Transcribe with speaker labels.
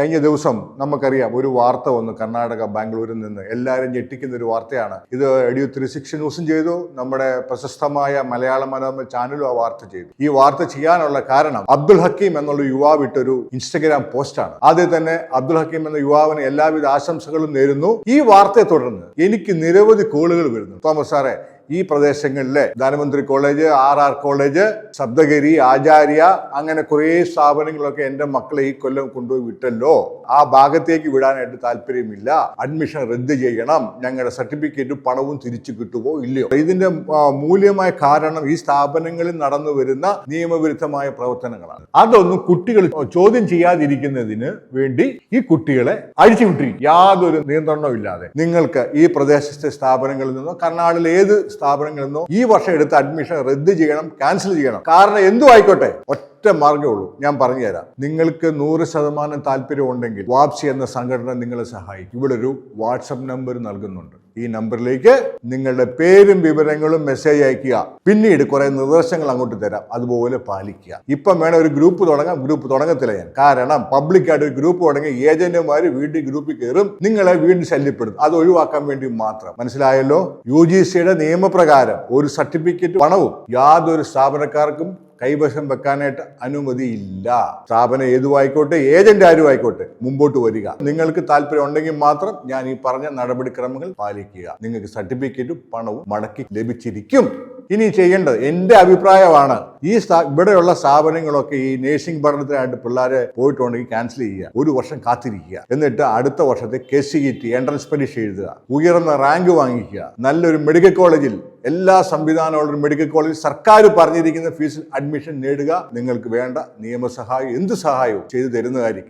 Speaker 1: കഴിഞ്ഞ ദിവസം നമുക്കറിയാം ഒരു വാർത്ത വന്നു കർണാടക ബാംഗ്ലൂരിൽ നിന്ന്. എല്ലാവരും ഞെട്ടിക്കുന്ന ഒരു വാർത്തയാണ്. ഇത് എഡിയു ത്രീ സിക്സ് ന്യൂസും ചെയ്തു. നമ്മുടെ പ്രശസ്തമായ മലയാള മനോരമ ചാനലും ആ വാർത്ത ചെയ്തു. ഈ വാർത്ത ചെയ്യാനുള്ള കാരണം അബ്ദുൽ ഹക്കീം എന്നുള്ള യുവാവ് ഇട്ടൊരു ഇൻസ്റ്റഗ്രാം പോസ്റ്റാണ്. ആദ്യം തന്നെ അബ്ദുൽ ഹക്കീം എന്ന യുവാവിന് എല്ലാവിധ ആശംസകളും നേരുന്നു. ഈ വാർത്തയെ തുടർന്ന് എനിക്ക് നിരവധി കോളുകൾ വരുന്നു. തോമസ് സാറേ ഈ പ്രദേശങ്ങളിലെ ധനമന്ത്രി college R R college Shabdagiri Acharya അങ്ങനെ കുറേ സ്ഥാപനങ്ങളൊക്കെ എന്റെ മക്കളെ ഈ കൊല്ലം കൊണ്ടുപോയി വിട്ടല്ലോ. ആ ഭാഗത്തേക്ക് വിടാനായിട്ട് താല്പര്യമില്ല. അഡ്മിഷൻ റദ്ദ് ചെയ്യണം. ഞങ്ങളുടെ സർട്ടിഫിക്കറ്റും പണവും തിരിച്ചു കിട്ടുമോ ഇല്ലയോ? ഇതിന്റെ മൂല്യമായ കാരണം ഈ സ്ഥാപനങ്ങളിൽ നടന്നു വരുന്ന നിയമവിരുദ്ധമായ പ്രവർത്തനങ്ങളാണ്. അതൊന്നും കുട്ടികൾ ചോദ്യം ചെയ്യാതിരിക്കുന്നതിന് വേണ്ടി ഈ കുട്ടികളെ അഴിച്ചുവിട്ടിരിക്കും യാതൊരു നിയന്ത്രണവും ഇല്ലാതെ. നിങ്ങൾക്ക് ഈ പ്രദേശത്തെ സ്ഥാപനങ്ങളിൽ നിന്നോ കർണാടകയിലെ ഏത് സ്ഥാപനങ്ങളിൽ ഈ വർഷം എടുത്ത അഡ്മിഷൻ റദ്ദ് ചെയ്യണം ക്യാൻസൽ ചെയ്യണം. കാരണം എന്തു ആയിക്കോട്ടെ? ഒറ്റ മാർഗമേ ഉള്ളൂ. ഞാൻ പറഞ്ഞു തരാം. നിങ്ങൾക്ക് നൂറ് ശതമാനം താല്പര്യം ഉണ്ടെങ്കിൽ വാപ്സി എന്ന സംഘടന നിങ്ങളെ സഹായിക്കും. ഇവിടെ ഒരു വാട്സപ്പ് നമ്പർ നൽകുന്നുണ്ട്. ഈ നമ്പറിലേക്ക് നിങ്ങളുടെ പേരും വിവരങ്ങളും മെസ്സേജ് അയക്കുക. പിന്നീട് കുറെ നിർദ്ദേശങ്ങൾ അങ്ങോട്ട് തരാം. അതുപോലെ പാലിക്കുക. ഇപ്പം വേണം ഒരു ഗ്രൂപ്പ് തുടങ്ങാം. ഗ്രൂപ്പ് തുടങ്ങത്തില്ല ഞാൻ. കാരണം പബ്ലിക്കായിട്ട് ഒരു ഗ്രൂപ്പ് തുടങ്ങി ഏജന്റുമാർ വീണ്ടും ഗ്രൂപ്പിൽ കയറും. നിങ്ങളെ വീണ്ടും ശല്യപ്പെടും. അത് ഒഴിവാക്കാൻ വേണ്ടി മാത്രം. മനസ്സിലായല്ലോ? യു ജി സിയുടെ നിയമപ്രകാരം ഒരു സർട്ടിഫിക്കറ്റ് പണവും യാതൊരു സ്ഥാപനക്കാർക്കും കൈവശം വെക്കാനായിട്ട് അനുമതിയില്ല. സ്ഥാപനം ഏതുമായിക്കോട്ടെ ഏജന്റ് ആരും ആയിക്കോട്ടെ മുമ്പോട്ട് വരിക. നിങ്ങൾക്ക് താല്പര്യം ഉണ്ടെങ്കിൽ മാത്രം ഞാൻ ഈ പറഞ്ഞ നടപടിക്രമങ്ങൾ പാലിക്കുക. നിങ്ങൾക്ക് സർട്ടിഫിക്കറ്റും പണവും മടക്കി ലഭിച്ചിരിക്കും. ഇനി ചെയ്യേണ്ടത് എന്റെ അഭിപ്രായമാണ് ഈ ഇവിടെയുള്ള സ്ഥാപനങ്ങളൊക്കെ ഈ നേഴ്സിംഗ് പഠനത്തിനായിട്ട് പിള്ളേരെ പോയിട്ടുണ്ടെങ്കിൽ ക്യാൻസൽ ചെയ്യുക. ഒരു വർഷം കാത്തിരിക്കുക. എന്നിട്ട് അടുത്ത വർഷത്തെ K C E T entrance പരീക്ഷ എഴുതുക. ഉയർന്ന റാങ്ക് വാങ്ങിക്കുക. നല്ലൊരു മെഡിക്കൽ കോളേജിൽ എല്ലാ സംവിധാനമുള്ള മെഡിക്കൽ കോളേജിൽ സർക്കാർ പറഞ്ഞിരിക്കുന്ന ഫീസിൽ അഡ്മിഷൻ നേടുക. നിങ്ങൾക്ക് വേണ്ട നിയമസഹായം എന്ത് സഹായവും ചെയ്തു തരുന്നതായിരിക്കും.